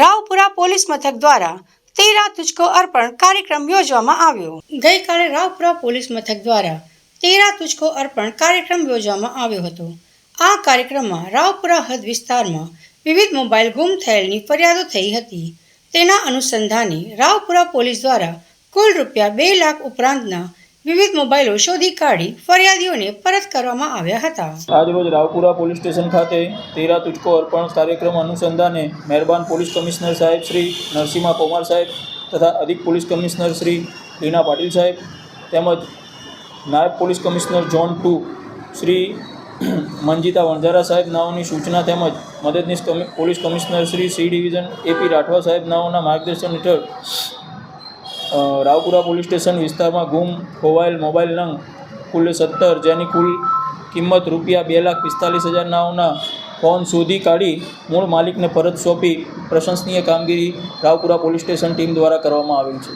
Raopura police મથક દ્વારા તેરા તુચકો અર્પણ કાર્યક્રમ યોજવામાં આવ્યો. ગઈકાલે રાવપુરા પોલીસ મથક દ્વારા તેરા તુચકો અર્પણ કાર્યક્રમ યોજવામાં આવ્યો હતો. આ કાર્યક્રમમાં રાવપુરા હદ વિસ્તારમાં વિવિધ મોબાઈલ ગુમ થયેલની ફરિયાદો થઈ હતી. તેના અનુસંધાને રાવપુરા પોલીસ દ્વારા કુલ રૂપિયા બે લાખ ઉપરાંતના વિવિધ મોબાઈલો શોધી કાઢી ફરિયાદીઓને પરત કરવામાં આવ્યા હતા. આજરોજ રાવપુરા પોલીસ સ્ટેશન ખાતે તેરા તુચકો અર્પણ કાર્યક્રમ અનુસંધાને મહેરબાન પોલીસ કમિશનર સાહેબ શ્રી નરસિંહા કુમાર સાહેબ તથા અધિક પોલીસ કમિશનર શ્રી લીના પાટીલ સાહેબ તેમજ નાયબ police commissioner zone two, Shri Manjita Vanzara સાહેબ નાઓની સૂચના તેમજ મદદનીશ police commissioner Shri C division AP Rathwa સાહેબ નાઓના માર્ગદર્શન હેઠળ રાવપુરા પોલીસ સ્ટેશન વિસ્તારમાં ગુમ, ખોવાયેલ મોબાઈલ નંગ કુલ સત્તર, જેની કુલ કિંમત રૂપિયા બે લાખ પિસ્તાલીસ હજાર નાઓના ફોન શોધી કાઢી મૂળ માલિકને પરત સોંપી પ્રશંસનીય કામગીરી રાવપુરા પોલીસ સ્ટેશન ટીમ દ્વારા કરવામાં આવેલ છે.